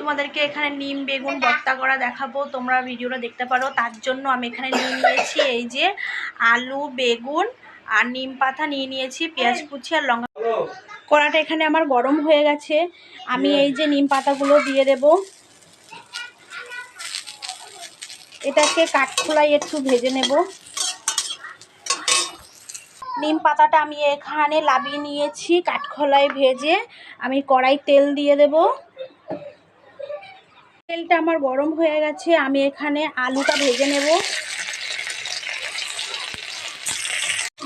তোমাদেরকে এখানে নিম বেগুন ভর্তা করা দেখাবো। তোমরা ভিডিওটা দেখতে পারো। তার জন্য আমি এখানে নিয়ে নিয়েছি এই যে আলু বেগুন আর নিম পাতা নিয়ে নিয়েছি পেঁয়াজ কুচি আর লঙ্কা। কড়াটা এখানে আমার গরম হয়ে গেছে। আমি এই যে নিম পাতাগুলো দিয়ে দেব। এটাকে কাঠখোলাই একটু ভেজে নেব। নিম পাতাটা আমি এখানে লাবিয়ে নিয়েছি কাঠখোলায় ভেজে আমি কড়াই তেল দিয়ে দেব। তেলটা আমার গরম হয়ে গেছে, আমি এখানে আলুটা ভেজে নেব।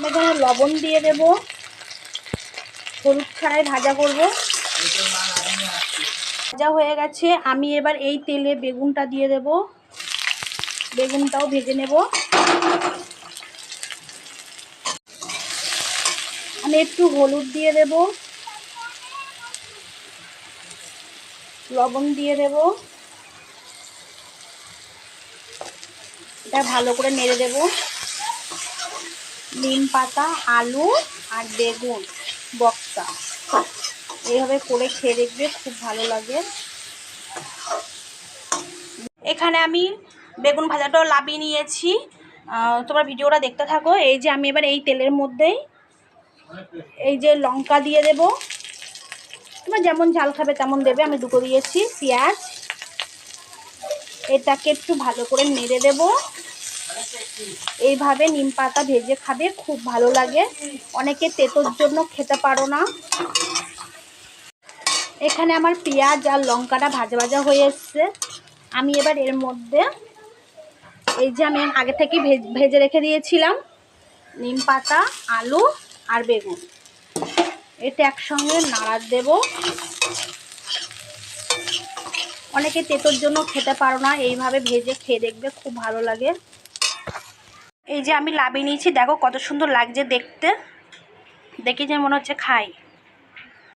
এখানে লবণ দিয়ে দেব। হলুদ ছাড়াই ভাজা করব। ভাজা হয়ে গেছে, আমি এবার এই তেলে বেগুনটা দিয়ে দেব। বেগুনটাও ভেজে নেব। আমি একটু হলুদ দিয়ে দেব। লবণ দিয়ে দেব। এটা ভালো করে নেড়ে দেব। নিম পাতা, আলু আর বেগুন বক্তা এইভাবে করে খেয়ে দেখবে খুব ভালো লাগে। এখানে আমি বেগুন ভাজাটাও লাবিয়ে নিয়েছি। তোমার ভিডিওটা দেখতে থাকো। এই যে আমি এবার এই তেলের মধ্যেই এই যে লঙ্কা দিয়ে দেব। তোমার যেমন ঝাল খাবে তেমন দেবে। আমি দুটো দিয়েছি, পেঁয়াজ এটাকে একটু ভালো করে নেড়ে দেব। এইভাবে নিম পাতা ভেজে খাবে, খুব ভালো লাগে। অনেকে তেতোর জন্য খেতে পারো না। এখানে আমার পেঁয়াজ আর লঙ্কাটা ভাজা ভাজা হয়ে এসছে। আমি এবার এর মধ্যে এই যে আমি আগে থেকে ভেজ- রেখে দিয়েছিলাম নিম পাতা, আলু আর বেগুন। এটা একসঙ্গে নাড়া দেব। অনেকে তেতোর জন্য খেতে পারো না, এইভাবে ভেজে খেয়ে দেখবে খুব ভালো লাগে। এই যে আমি লাবি নিয়েছি, দেখো কত সুন্দর লাগছে দেখতে। দেখি যে মনে হচ্ছে খাই।